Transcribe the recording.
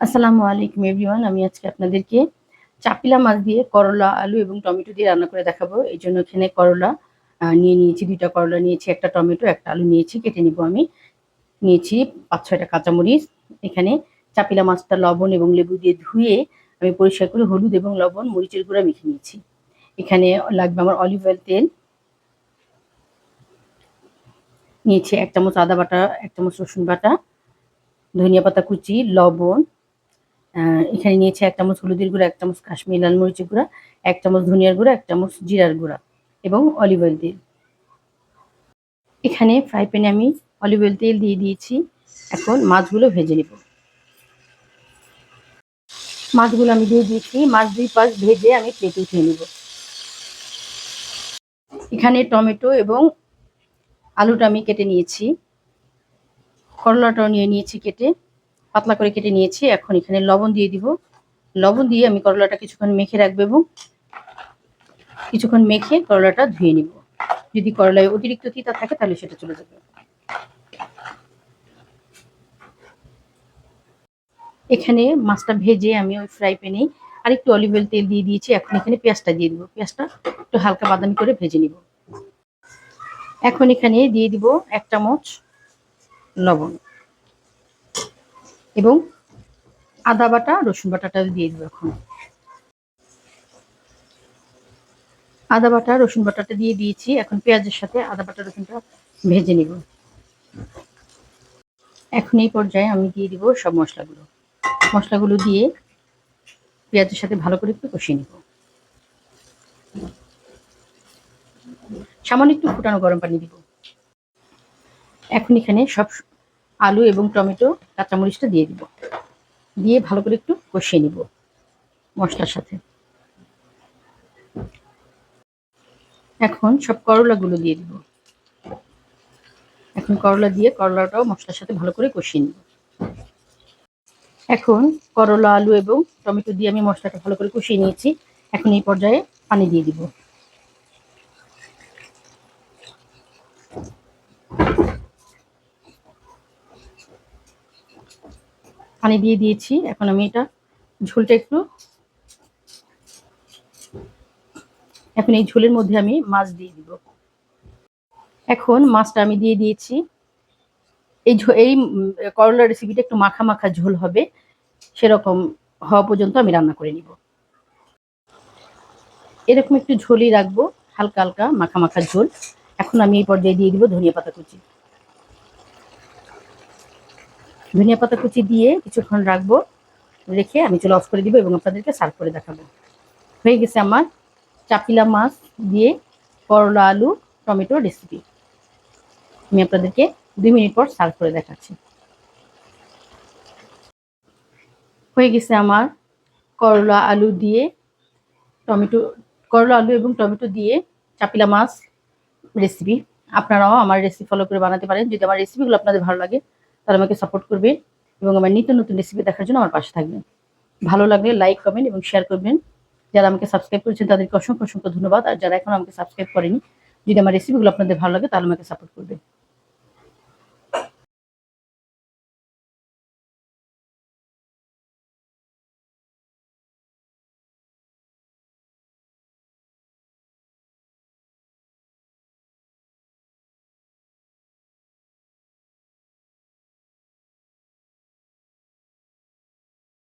আসসালামু আলাইকুম এভরিওয়ান, আমি আজকে আপনাদেরকে চাপিলা মাছ দিয়ে করলা, আলু এবং টমেটো দিয়ে রান্না করে দেখাবো। এই জন্য এখানে করলা নিয়ে নিয়েছি, দুইটা করলা নিয়েছি, একটা টমেটো, একটা আলু নিয়েছি, কেটে নিব আমি। নিয়েছি পাঁচ, ছয়টা কাঁচামরিচ। এখানে চাপিলা মাছটা লবণ এবং লেবু দিয়ে ধুয়ে আমি পরিষ্কার করে হলুদ এবং লবণ, মরিচের গুঁড়া মেখে নিয়েছি। এখানে লাগবে আমার অলিভ অয়েল তেল। নিয়েছি এক চামচ আদা বাটা, এক চামচ রসুন বাটা, ধনিয়া পাতা কুচি, লবণ এখানে নিয়েছি এক চামচ হলুদের গুঁড়া, এক চামচ কাশ্মীর লাল মরিচের গুঁড়া, এক চামচ ধনিয়ার গুঁড়া, এক চামচ জিরার গুঁড়া এবং অলিভ অয়েল তেল। এখানে ফ্রাই প্যানে আমি অলিভ অয়েল তেল দিয়ে দিয়েছি। এখন মাছগুলো ভেজে নেব। মাছগুলো আমি দিয়ে দিয়েছি। মাছ দুই পাশ ভেজে আমি প্লেটে উঠিয়ে নেব। এখানে টমেটো এবং আলুটা আমি কেটে নিয়েছি। করলাটাও নিয়ে নিয়েছি কেটে। পাতলা করে কেটে নিয়েছি। এখন এখানে লবণ দিয়ে দিব। লবণ দিয়ে আমি করলাটা কিছুক্ষণ মেখে রাখব এবং কিছুক্ষণ মেখে করলাটা ধুয়ে নিব। যদি করলায় অতিরিক্ত তিতা থাকে তাহলে সেটা চলে যাবে। এখানে মাছটা ভেজে আমি ওই ফ্রাই প্যানে আরেকটু অলিভ অয়েল তেল দিয়ে দিয়েছি। এখন এখানে পেঁয়াজটা দিয়ে দিব। পেঁয়াজটা একটু হালকা বাদামি করে ভেজে নিব। এখন এখানে দিয়ে দিব এক চামচ লবণ। এবং আদা বাটা, রসুন বাটাটা দিয়ে দেবো এখন। আদা বাটা, রসুন বাটাটা দিয়ে দিয়েছি। এখন পেঁয়াজের সাথে আদা বাটা, রসুনটা ভেজে নিব। এখন এই পর্যায়ে আমি দিয়ে দিব সব মশলাগুলো। মশলাগুলো দিয়ে পেঁয়াজের সাথে ভালো করে একটু কষিয়ে নিব। সামান্য একটু ফুটানো গরম পানি দিব। এখন এখানে সব আলু এবং টমেটো কাঁচামরিচটা দিয়ে দিব। দিয়ে ভালো করে একটু কষিয়ে নিব মশলার সাথে। এখন সব করলাগুলো দিয়ে দিব। এখন করলা দিয়ে করলাটাও মশলার সাথে ভালো করে কষিয়ে নিব। এখন করলা, আলু এবং টমেটো দিয়ে আমি মশলাটা ভালো করে কষিয়ে নিয়েছি। এখন এই পর্যায়ে পানি দিয়ে দিব। পানি দিয়ে দিয়েছি। এখন আমি এটা ঝোলটা একটু এখন এই ঝোলের মধ্যে আমি মাছ দিয়ে দিব। এখন মাছটা আমি দিয়ে দিয়েছি। এই এই উম, করলা রেসিপিটা একটু মাখা মাখা ঝোল হবে। সেরকম হওয়া পর্যন্ত আমি রান্না করে নিব। এরকম একটু ঝোলই রাখব হালকা হালকা মাখা মাখা ঝোল। এখন আমি এই পর্যায়ে দিয়ে দিব ধনিয়া পাতা কুচি। ধনিয়া পাতা কুচি দিয়ে কিছুক্ষণ রাখব। রেখে আমি চলে অফ করে দিব এবং আপনাদেরকে সার্ভ করে দেখাবো। হয়ে গেছে আমার চাপিলা মাছ দিয়ে করলা, আলু, টমেটো রেসিপি আমি আপনাদেরকে দুই মিনিট পর সার্ভ করে দেখাচ্ছি। হয়ে গেছে আমার করলা, আলু দিয়ে টমেটো, করলা, আলু এবং টমেটো দিয়ে চাপিলা মাছ রেসিপি আপনারাও আমার রেসিপি ফলো করে বানাতে পারেন। যদি আমার রেসিপিগুলো আপনাদের ভালো লাগে তাহলে আমাকে সাপোর্ট করবেন এবং আমার নিত্য নতুন রেসিপি দেখার জন্য আমার পাশে থাকবেন। ভালো লাগলে লাইক কমেন্ট এবং শেয়ার করবেন। যারা আমাকে সাবস্ক্রাইব করেছেন, তাদেরকে অসংখ্য অসংখ্য ধন্যবাদ। আর যারা এখন আমাকে সাবস্ক্রাইব করেনি, যদি আমার রেসিপিগুলো আপনাদের ভালো লাগে, তাহলে আমাকে সাপোর্ট করবে